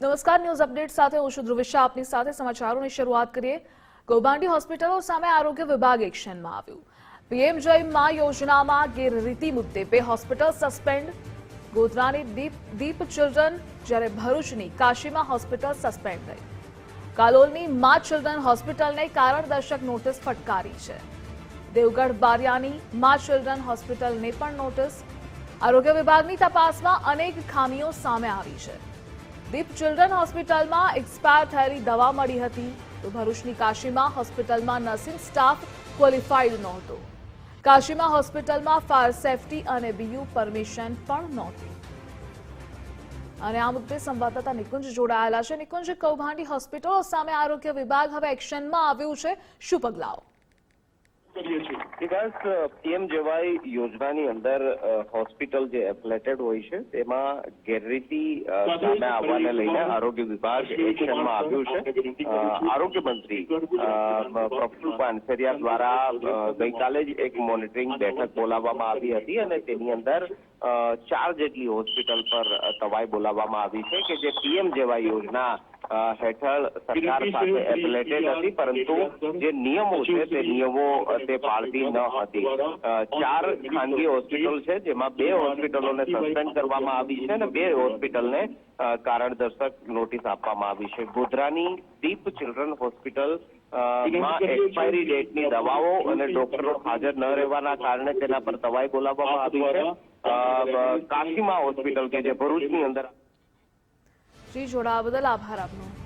નમસ્કાર, news update સાથે હું છું આપની સાથે સમાચારોની શરૂઆત કરીએ. કૌભાંડી હોસ્પિટલો સામે આરોગ્ય વિભાગ એક્શનમાં આવ્યું. પીએમ જય મા યોજનામાં ગેરરીતિ મુદ્દે બે હોસ્પિટલ સસ્પેન્ડ. ગોધરાની દીપ દીપ ચિલ્ડ્રન જ્યારે ભરૂચની કાશીમાં હોસ્પિટલ સસ્પેન્ડ થઈ. કાલોલની મા ચિલ્ડ્રન હોસ્પિટલને કારણદર્શક નોટિસ ફટકારી છે. દેવગઢ બારિયાની મા ચિલ્ડ્રન હોસ્પિટલને પણ નોટિસ. આરોગ્ય વિભાગની તપાસમાં અનેક ખામીઓ સામે આવી છે. દીપ ચિલ્ડ્રન હોસ્પિટલમાં એક્સપાયર થયેલી દવા મળી હતી. તો ભરૂચની કાશીમાં હોસ્પિટલમાં નર્સિંગ સ્ટાફ ક્વોલિફાઈડ નહોતો. કાશીમાં હોસ્પિટલમાં ફાયર સેફટી અને બીયુ પરમિશન પણ નહોતી. અને આ મુદ્દે સંવાદદાતા નિકુંજ જોડાયેલા છે. નિકુંજ, કૌભાંડી હોસ્પિટલો સામે આરોગ્ય વિભાગ હવે એક્શનમાં આવ્યું છે. શું પગલાઓ? વિકાસ પીએમ જેવાય યોજનાની અંદર હોસ્પિટલ જે એફલેટેડ હોય છે તેમાં ગેરરીતિ સામે આવવાને લઈને આરોગ્ય વિભાગ એક્શનમાં આવ્યું છે. આરોગ્ય મંત્રી પ્રફુલ પાનસેરિયા દ્વારા ગઈકાલે જ એક મોનિટરિંગ બેઠક બોલાવવામાં આવી હતી અને તેની અંદર ચાર જેટલી હોસ્પિટલ પર તવાઈ બોલાવવામાં આવી છે કે જે પીએમ જેવાય યોજના હેઠળ સરકાર સાથે એફિલેટેડ હતી પરંતુ જે નિયમો છે તે નિયમો તે પાળતી ન હતી. ચાર ખાનગી હોસ્પિટલ છે, જેમાં બે હોસ્પિટલોને સસ્પેન્ડ કરવામાં આવી છે અને બે હોસ્પિટલને કારણદર્શક નોટિસ આપવામાં આવી છે. ગોધરાની દીપ ચિલ્ડ્રન હોસ્પિટલ એક્સપાયરી ડેટની દવાઓ અને ડોક્ટરો હાજર ન રહેવાના કારણે તેના પર તવાઈ બોલાવવામાં આવી છે. કાશીમા હોસ્પિટલ કે જે ભરૂચની અંદર શ્રી જોડાવા બદલ આભાર આપનો.